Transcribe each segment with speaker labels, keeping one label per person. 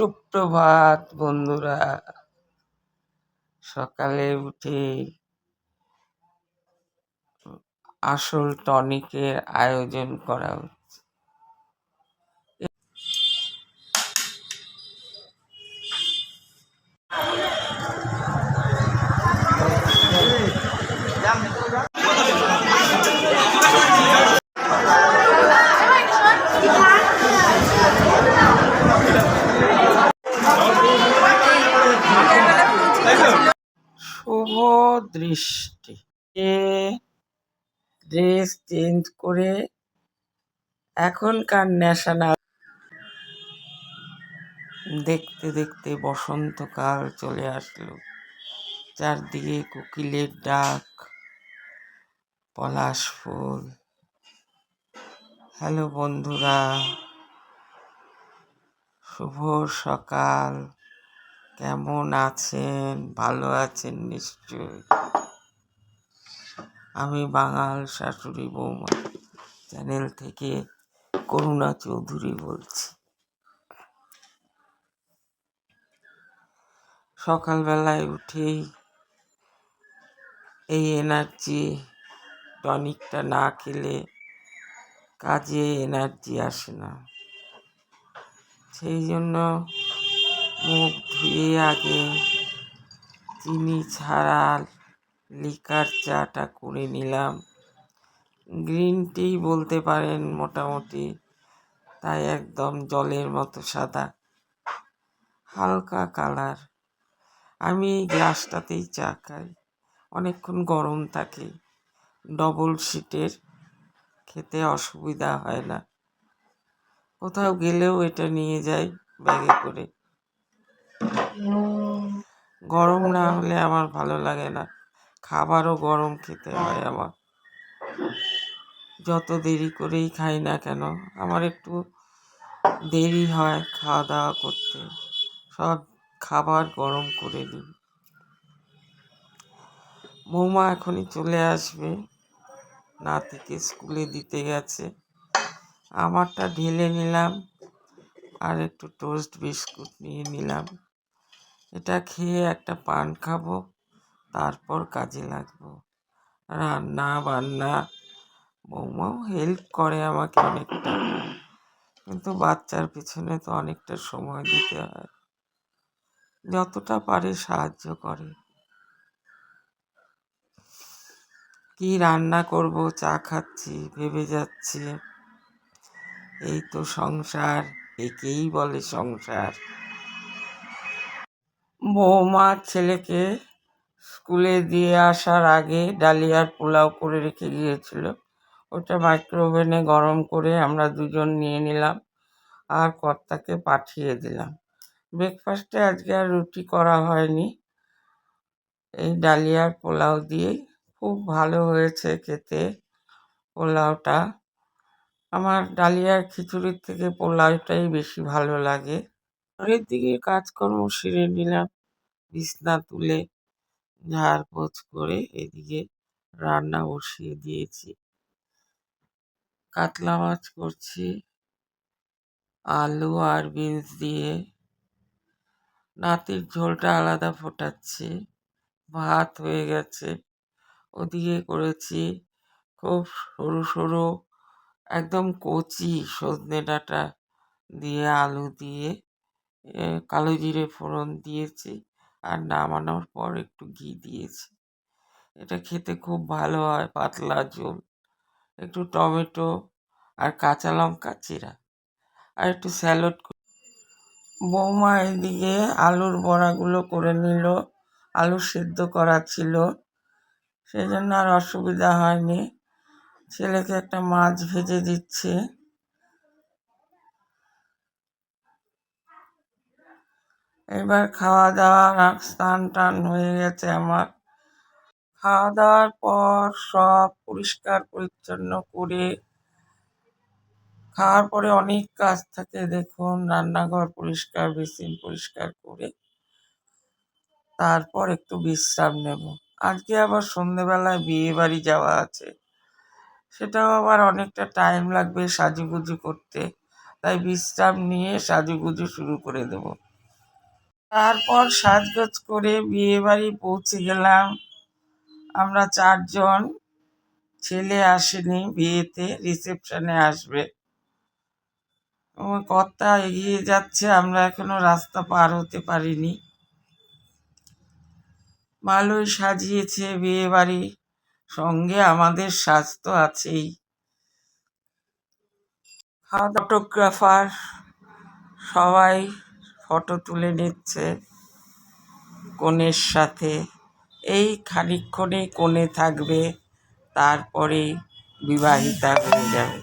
Speaker 1: সুপ্রভাত বন্ধুরা সকালে উঠে আসল টনিকের আয়োজন করা হচ্ছে দৃষ্টি। এ ড্রেস চেঞ্জ করে এখনকার ন্যাশনাল দেখতে দেখতে বসন্তকাল চলে আসলো। চারদিকে কোকিলের ডাক, পলাশ ফুল। হ্যালো বন্ধুরা, শুভ সকাল। কেমন আছেন? ভালো আছেন নিশ্চয় আমি বাঙাল শাশুড়ি বৌমা। চ্যানেল থেকে করুণা চৌধুরী বলছি। সকালবেলায় উঠেই এই এনার্জি টনিকটা না খেলে কাজে এনার্জি আসে না। সেই জন্য মুখ ধুয়ে আগে চিনি ছাড়া লিকার চাটা করে নিলাম। গ্রিন টি বলতে পারেন মোটামুটি, তাই একদম জলের মতো সাদা। হালকা কালার। আমি এই গ্লাসটাতেই চা খাই। অনেকক্ষণ গরম থাকে। ডবল সিটের খেতে অসুবিধা হয় না। কোথাও গেলেও এটা নিয়ে যাই ব্যাগে করে। গরম না হলে আমার ভালো লাগে না। খাবারও গরম খেতে হয় আমার। যত দেরি করেই খাই না কেন, আমার একটু দেরি হয় খাওয়া দাওয়া করতে। সব খাবার গরম করে দিই। বৌমা এখনই চলে আসবে। নাতিকে স্কুলে দিতে গেছে। আমারটা ঢেলে নিলাম আর একটু টোস্ট বিস্কুট নিয়ে নিলাম। এটা খেয়ে একটা পান খাব, তারপর কাজে লাগবো। রান্না বান্না, বৌমাও হেল্প করে আমাকে অনেকটা। কিন্তু বাচ্চার পিছনে তো অনেকটা সময় দিতে হয়। যতটা পারে সাহায্য করে। কি রান্না করব, চা খাচ্ছি, ভেবে যাচ্ছি। এই তো সংসার, একেই বলে সংসার। বৌমা ছেলেকে স্কুলে দিয়ে আসার আগে ডালিয়ার পোলাও করে রেখে গিয়েছিল। ওটা মাইক্রোওভেনে গরম করে আমরা দুজন নিয়ে নিলাম আর কর্তাকে পাঠিয়ে দিলাম। ব্রেকফাস্টে আজকে আর রুটি করা হয়নি। এই ডালিয়ার পোলাও দিয়েই খুব ভালো হয়েছে খেতে পোলাওটা। আমার ডালিয়ার খিচুড়ির থেকে পোলাওটাই বেশি ভালো লাগে। পরের দিকে কাজকর্ম সেরে নিলাম। বিছনা তুলে ঝাড় পোছ করে এদিকে রান্না বসিয়ে দিয়েছি। কাতলা মাছ করছি, আলু আর বিনস দিয়ে। নাতির ঝোলটা আলাদা ফোটাচ্ছি, ভাত হয়ে গেছে। ওদিকে করেছি খুব সরু সরু একদম কচি সজনে ডাঁটা দিয়ে আলু দিয়ে। কালো জিরে ফোড়ন দিয়েছি আর নামানোর পর একটু ঘি দিয়েছি। এটা খেতে খুব ভালো হয়, পাতলা ঝোল। একটু টমেটো আর কাঁচা লঙ্কা চিরা আর একটু স্যালাড বৌমা এদিকে আলুর বড়াগুলো করে নিল, আলু সেদ্ধ করা ছিল। সেই জন্য আর অসুবিধা হয়নি। ছেলেকে একটা মাছ ভেজে দিচ্ছে। এবার খাওয়া দাওয়া স্নান টান হয়ে গেছে আমার। খাওয়া দাওয়ার পর সব পরিষ্কার পরিচ্ছন্ন করে খাওয়ার পরে অনেক কাজ থাকে, দেখুন, রান্নাঘর পরিষ্কার, বেসিন পরিষ্কার করে তারপর একটু বিশ্রাম নেব। আজকে আবার সন্ধেবেলায় বিয়ে বাড়ি যাওয়া আছে। সেটাও আবার অনেকটা টাইম লাগবে সাজুগুজু করতে, তাই বিশ্রাম নিয়ে সাজুগুজু শুরু করে দেব। তারপর সাজগোজ করে বিয়ে বাড়ি পৌঁছে গেলাম। আমরা চারজন ছেলে আসেনি, বিয়েতে রিসেপশনে আসবে। কর্তা এগিয়ে যাচ্ছে, আমরা এখনও রাস্তা পার হতে পারিনি। ভালোই সাজিয়েছে বিয়ে বাড়ি সঙ্গে আমাদের সাজ তো আছেই ফটোগ্রাফার সবাই ফটো তুলে নিচ্ছে কনের সাথে। এই খানিক্ষণে কনে থাকবে, তারপরে বিবাহিতা হয়ে যাবে।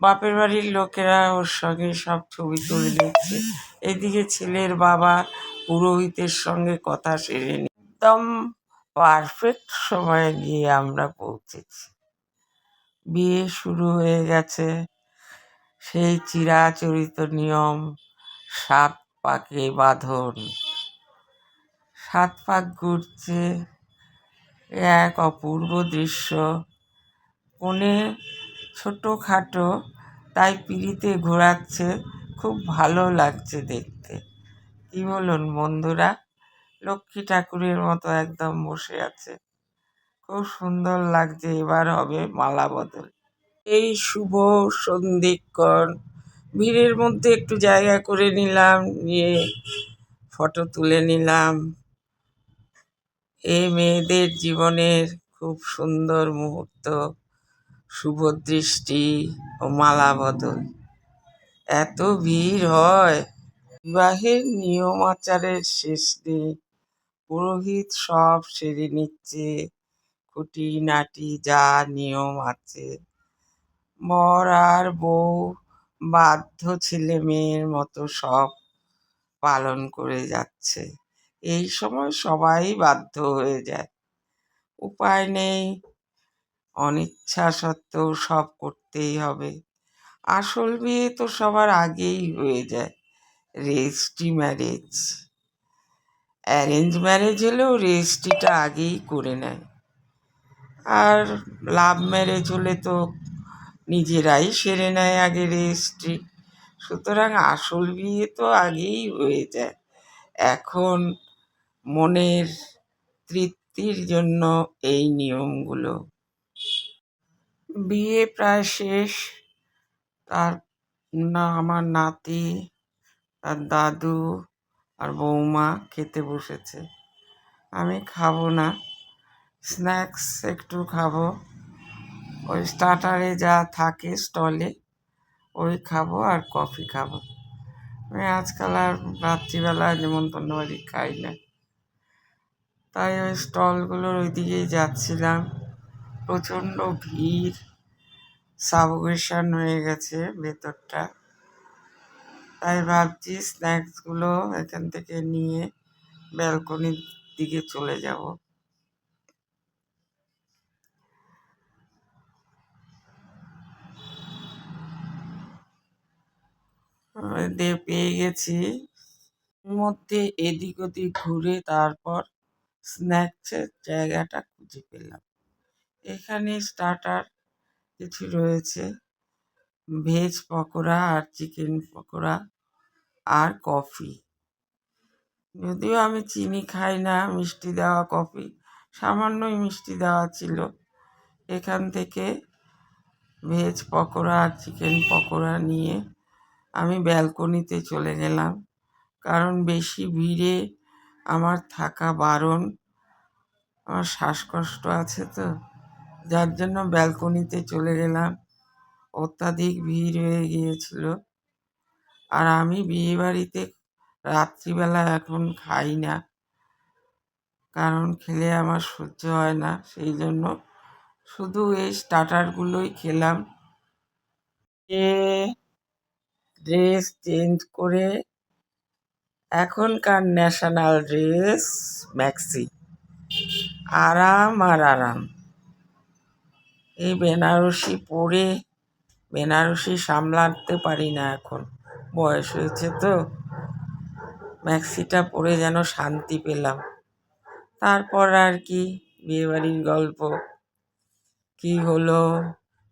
Speaker 1: বাপের বাড়ির লোকেরা ওর সঙ্গে সব ছবি তুলে নিচ্ছে। এদিকে ছেলের বাবা পুরোহিতের সঙ্গে কথা সেরে একদম পারফেক্ট সময়ে গিয়ে আমরা পৌঁছেছি। বিয়ে শুরু হয়ে গেছে। সেই চিরাচরিত নিয়ম সাত পাকে বাঁধন। সাত পাক ঘুরছে এক অপূর্ব দৃশ্য। কোণে ছোটোখাটো তাই পিড়িতে ঘোরাচ্ছে, খুব ভালো লাগছে দেখতে। কি বলুন বন্ধুরা, লক্ষ্মী ঠাকুরের মতো একদম বসে আছে। খুব সুন্দর লাগছে, এবার হবে মালা বদল। এই শুভ সন্ধিক্ষণ। ভিড়ের মধ্যে একটু জায়গা করে নিলাম, নিয়ে ফটো তুলে নিলাম। এই মেয়েদের জীবনের খুব সুন্দর মুহূর্ত, শুভ দৃষ্টি ও মালা বদল। এত ভিড় হয়। বিবাহের নিয়ম আচারের শেষ নেই পুরোহিত সব সেরে নিচ্ছে খুঁটি নাটি যা নিয়ম আছে। বর আর বউ বাধ্য ছেলে মেয়ের মতো সব পালন করে যাচ্ছে। এই সময় সবাই বাধ্য হয়ে যায়। উপায় নেই, অনিচ্ছা সত্ত্বেও সব করতেই হবে। আসল বিয়ে তো সবার আগেই হয়ে যায়। Registry marriage. অ্যারেঞ্জ ম্যারেজ হলেও রেজিস্ট্রিটা আগেই করে নেয়। আর লাভ ম্যারেজ হলে তো নিজেরাই সেরে নেয় আগে রেজিস্ট্রি সুতরাং আসল বিয়ে তো আগেই হয়ে যায়। এখন মনের তৃপ্তির জন্য এই নিয়মগুলো। বিয়ে প্রায় শেষ। তার না, আমার নাতি, তার দাদু আর বৌমা খেতে বসেছে। আমি খাব না। স্ন্যাক্স একটু খাব। ওই স্টার্টারে যা থাকে স্টলে, ওই খাব আর কফি খাব। আমি আজকাল আর রাত্রিবেলা নেমন্তন্ন বাড়ি খাই না। তাই ওই স্টলগুলোর ওই দিকেই যাচ্ছিলাম। প্রচণ্ড ভিড় সাবগেশন হয়ে গেছে ভেতরটা। তাই ভাবছি স্ন্যাক্সগুলো এখান থেকে নিয়ে ব্যালকনির দিকে চলে যাব। দিয়ে পেয়ে গেছি। মধ্যে এদিক ওদিক ঘুরে তারপর স্ন্যাক্সের জায়গাটা খুঁজে পেলাম। এখানে স্টার্টার কিছু রয়েছে। ভেজ পকোড়া আর চিকেন পকোড়া আর কফি যদিও আমি চিনি খাই না, মিষ্টি দেওয়া কফি সামান্যই মিষ্টি দেওয়া ছিল। এখান থেকে ভেজ পকোড়া আর চিকেন পকোড়া নিয়ে আমি ব্যালকনিতে চলে গেলাম। কারণ বেশি ভিড়ে আমার থাকা বারণ, আমার শ্বাসকষ্ট আছে তো, যার জন্য ব্যালকনিতে চলে গেলাম। অত্যাধিক ভিড় হয়ে গিয়েছিল। আর আমি বিয়েবাড়িতে রাত্রিবেলা এখন খাই না, কারণ খেলে আমার সহ্য হয় না, সেই জন্য শুধু এই স্টার্টারগুলোই খেলাম। এ ড্রেস চেঞ্জ করে এখনকার ন্যাশনাল ড্রেস ম্যাক্সি। আরাম আর আরাম। এই বেনারসি পরে বেনারসি সামলাতে পারি না এখন। বয়স হয়েছে তো। ম্যাক্সিটা পরে যেন শান্তি পেলাম। তারপর আর কি বিয়েবাড়ির গল্প। কি হলো?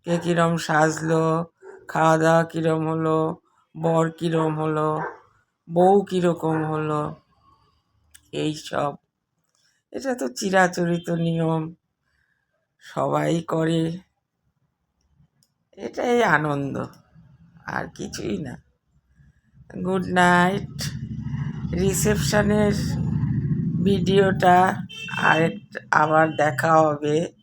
Speaker 1: কে কীরম সাজলো? খাওয়া দাওয়া কীরম হলো? বর কীরম হলো, বউ কীরকম হলো, এই সব। এটা তো চিরাচরিত নিয়ম, সবাই করে। এটাই আনন্দ, আর কিছুই না। Good night. রিসেপশনের ভিডিওটা আরেক আবার দেখা হবে।